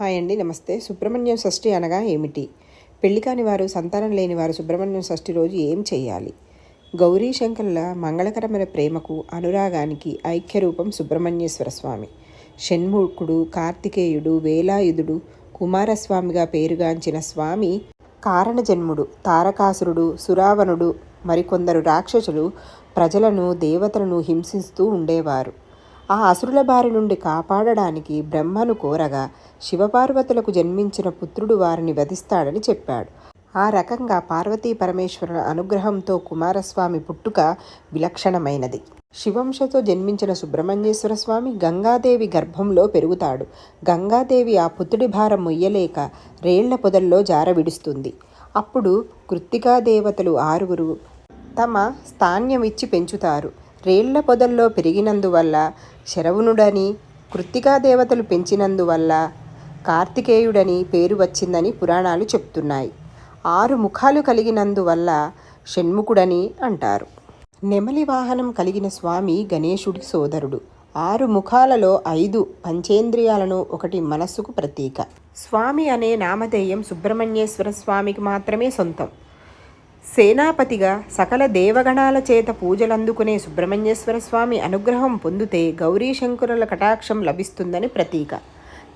Hi అండి నమస్తే. సుబ్రహ్మణ్యం షష్ఠి అనగా ఏమిటి? పెళ్ళి కాని వారు సంతానం లేని వారు సుబ్రహ్మణ్యం షష్ఠి రోజు ఏం చేయాలి? గౌరీ శంకర్ల మంగళకరమైన ప్రేమకు అనురాగానికి ఐక్యరూపం సుబ్రహ్మణ్యేశ్వర స్వామి. షణ్ముఖుడు కార్తికేయుడు వేలాయుధుడు కుమారస్వామిగా పేరుగాంచిన స్వామి కారణజన్ముడు తారకాసురుడు సురావణుడు మరికొందరు రాక్షసులు ప్రజలను దేవతలను హింసిస్తూ ఉండేవారు. ఆ అసురుల బారి నుండి కాపాడడానికి బ్రహ్మను కోరగా శివపార్వతులకు జన్మించిన పుత్రుడు వారిని వధిస్తాడని చెప్పాడు. ఆ రకంగా పార్వతీ పరమేశ్వరుల అనుగ్రహంతో కుమారస్వామి పుట్టుక విలక్షణమైనది. శివంశతో జన్మించిన సుబ్రహ్మణ్యేశ్వర స్వామి గంగాదేవి గర్భంలో పెరుగుతాడు. గంగాదేవి ఆ పుత్రుడి భారం మొయ్యలేక రేళ్ళ పొదల్లో జార విడుస్తుంది. అప్పుడు కృత్తికా దేవతలు ఆరుగురు తమ స్థాన్యమిచ్చి పెంచుతారు. రేళ్ళ పొదల్లో పెరిగినందువల్ల శరవణుడని కృత్తికా దేవతలు పెంచినందువల్ల కార్తికేయుడని పేరు వచ్చిందని పురాణాలు చెప్తున్నాయి. ఆరు ముఖాలు కలిగినందువల్ల షణ్ముఖుడని అంటారు. నెమలి వాహనం కలిగిన స్వామి గణేశుడి సోదరుడు. ఆరు ముఖాలలో ఐదు పంచేంద్రియాలను ఒకటి మనస్సుకు ప్రతీక. స్వామి అనే నామధేయం సుబ్రహ్మణ్యేశ్వర స్వామికి మాత్రమే సొంతం. సేనాపతిగా సకల దేవగణాల చేత పూజలందుకునే సుబ్రహ్మణ్యేశ్వర స్వామి అనుగ్రహం పొందితే గౌరీశంకరుల కటాక్షం లభిస్తుందని ప్రతీక.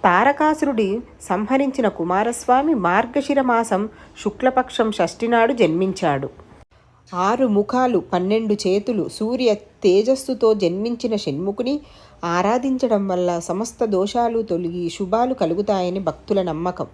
తారకాసురుడి సంహరించిన కుమారస్వామి మార్గశిర మాసం శుక్లపక్షం షష్ఠినాడు జన్మించాడు. ఆరు ముఖాలు పన్నెండు చేతులు సూర్య తేజస్సుతో జన్మించిన షణ్ముఖుని ఆరాధించడం వల్ల సమస్త దోషాలు తొలగి శుభాలు కలుగుతాయని భక్తుల నమ్మకం.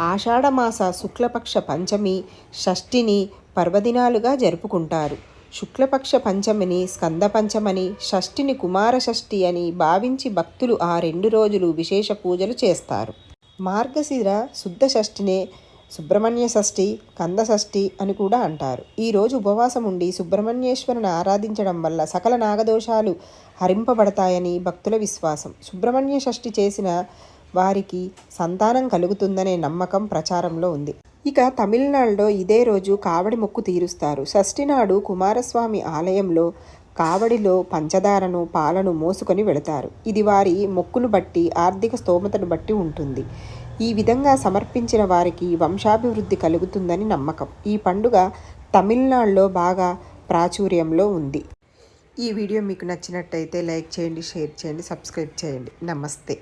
ఆషాఢమాస శుక్లపక్ష పంచమి షష్ఠిని పర్వదినాలుగా జరుపుకుంటారు. శుక్లపక్ష పంచమిని స్కంద పంచమని షష్ఠిని కుమార షష్ఠి అని భావించి భక్తులు ఆ రెండు రోజులు విశేష పూజలు చేస్తారు. మార్గశిర శుద్ధ షష్ఠినే సుబ్రహ్మణ్య షష్ఠి కంద షష్ఠి అని కూడా అంటారు. ఈరోజు ఉపవాసం ఉండి సుబ్రహ్మణ్యేశ్వరుని ఆరాధించడం వల్ల సకల నాగదోషాలు హరింపబడతాయని భక్తుల విశ్వాసం. సుబ్రహ్మణ్య షష్ఠి చేసిన వారికి సంతానం కలుగుతుందనే నమ్మకం ప్రచారంలో ఉంది. ఇక తమిళనాడులో ఇదే రోజు కావడి మొక్కు తీరుస్తారు. షష్ఠి నాడు కుమారస్వామి ఆలయంలో కావడిలో పంచదారను పాలను మోసుకొని వెళతారు. ఇది వారి మొక్కును బట్టి ఆర్థిక స్తోమతను బట్టి ఉంటుంది. ఈ విధంగా సమర్పించిన వారికి వంశాభివృద్ధి కలుగుతుందని నమ్మకం. ఈ పండుగ తమిళనాడులో బాగా ప్రాచుర్యంలో ఉంది. ఈ వీడియో మీకు నచ్చినట్టయితే లైక్ చేయండి షేర్ చేయండి సబ్స్క్రైబ్ చేయండి. నమస్తే.